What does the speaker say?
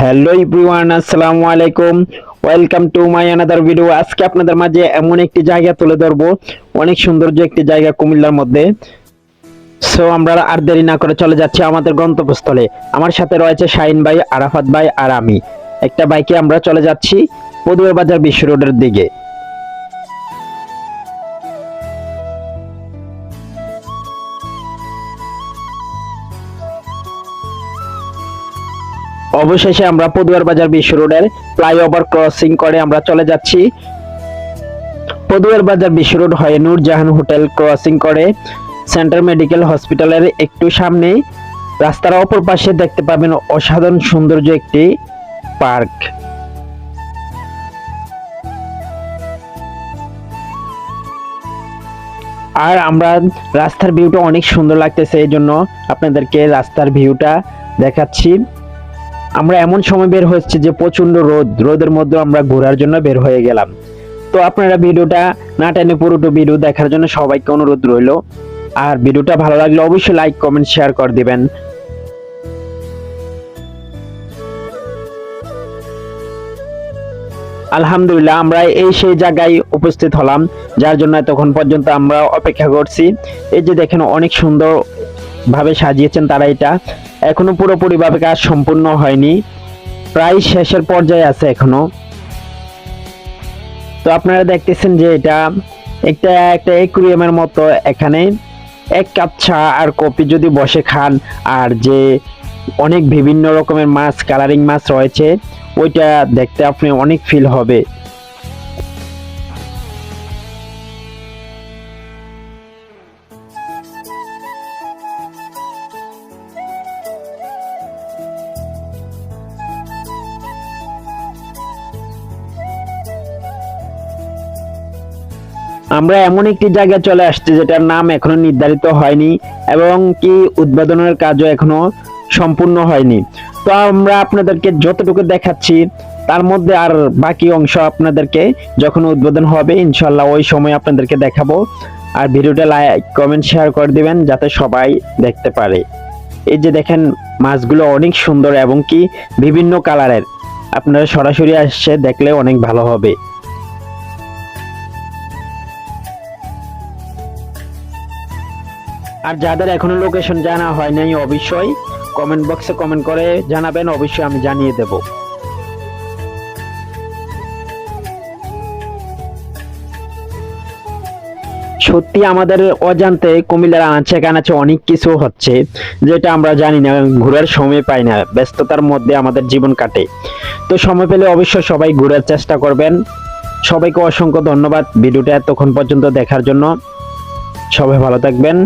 Hello everyone আসসালামু আলাইকুম। Welcome to my another video. আজকে আপনাদের মাঝে এমন একটি জায়গা তুলে ধরবো। অনেক সৌন্দর্য একটি জায়গা কুমিল্লার মধ্যে। সো আমরা আর দেরি না করে চলে যাচ্ছি আমাদের গন্তব্যস্থলে। আমার সাথে রয়েছে শাহিন ভাই, আরাফাত ভাই আর আমি। একটা বাইকে আমরা চলে যাচ্ছি। পদুয়ার বাজার বিশ্ব রোডের দিকে। অবশেষে আমরা পদুয়ার বাজার বিশ্ব রোডের ফ্লাইওভার ক্রসিং করে আমরা চলে যাচ্ছি। পদুয়ার বাজার বিশ্ব রোড হয়ে নূরজাহান হোটেল ক্রসিং করে সেন্ট্রাল মেডিকেল হসপিটালের একটু সামনে। রাস্তার অপর পাশে দেখতে পাবেন অসাধারণ সৌন্দর্য একটি পার্ক। আর আমরা রাস্তার ভিউটা অনেক সুন্দর লাগতেছে, এই জন্য আপনাদেরকে রাস্তার ভিউটা দেখাচ্ছি। আমরা এমন সময় বের হচ্ছে যে প্রচণ্ড রোদ, রোদের মধ্যে আমরা ঘোরার জন্য বের হয়ে গেলাম। তো আপনারা ভিডিওটা না টেনে পুরোটো ভিডিও দেখার জন্য সবাইকে অনুরোধ রইল। আর ভিডিওটা ভালো লাগলে অবশ্যই লাইক, কমেন্ট, শেয়ার করে দিবেন। আলহামদুলিল্লাহ, আমরা এই সেই জায়গায় উপস্থিত হলাম, যার জন্য তখন পর্যন্ত আমরা অপেক্ষা করছি। এই যে দেখেন, অনেক সুন্দর ভাবে সাজিয়েছেন তারা এটা। এখনও পুরোপুরি ভাবে কাজ সম্পূর্ণ হয়নি। প্রায় শেষের পর্যায়ে আছে এখনও। তো আপনারা দেখতেছেন যে এটা একটা একটা একুরিয়ামের মতো এখানে। এক কাপ চা আর কপি যদি বসে খান, আর যে অনেক বিভিন্ন রকমের মাছ কালারিং মাছ রয়েছে, ওইটা দেখতে আপনি অনেক ফিল হবে। আমরা এমন একটি জায়গায় চলে আসছি যেটার নাম এখনও নির্ধারিত হয়নি এবং কি উদ্বোধনের কাজও এখনও সম্পূর্ণ হয়নি। তো আমরা আপনাদেরকে যতটুকু দেখাচ্ছি, তার মধ্যে আর বাকি অংশ আপনাদেরকে যখন উদ্বোধন হবে, ইনশাল্লাহ ওই সময় আপনাদেরকে দেখাবো। আর ভিডিওটা লাইক, কমেন্ট, শেয়ার করে দিবেন যাতে সবাই দেখতে পারে। এই যে দেখেন, মাছগুলো অনেক সুন্দর এবং কি বিভিন্ন কালারের। আপনারা সরাসরি আসছে দেখলে অনেক ভালো হবে। আর যাদের এখনও লোকেশন জানা হয় নাই অবশ্যই কমেন্ট বক্সে কমেন্ট করে জানাবেন, অবশ্যই আমি জানিয়ে দেব। সত্যি আমাদের অজান্তে কুমিল্লার আনাচে কানাচে অনেক কিছু হচ্ছে, যেটা আমরা জানি না, ঘোরার সময় পাই না, ব্যস্ততার মধ্যে আমাদের জীবন কাটে। তো সময় পেলে অবশ্যই সবাই ঘোরার চেষ্টা করবেন। সবাইকে অসংখ্য ধন্যবাদ ভিডিওটা এতক্ষণ পর্যন্ত দেখার জন্য। সবাই ভালো থাকবেন।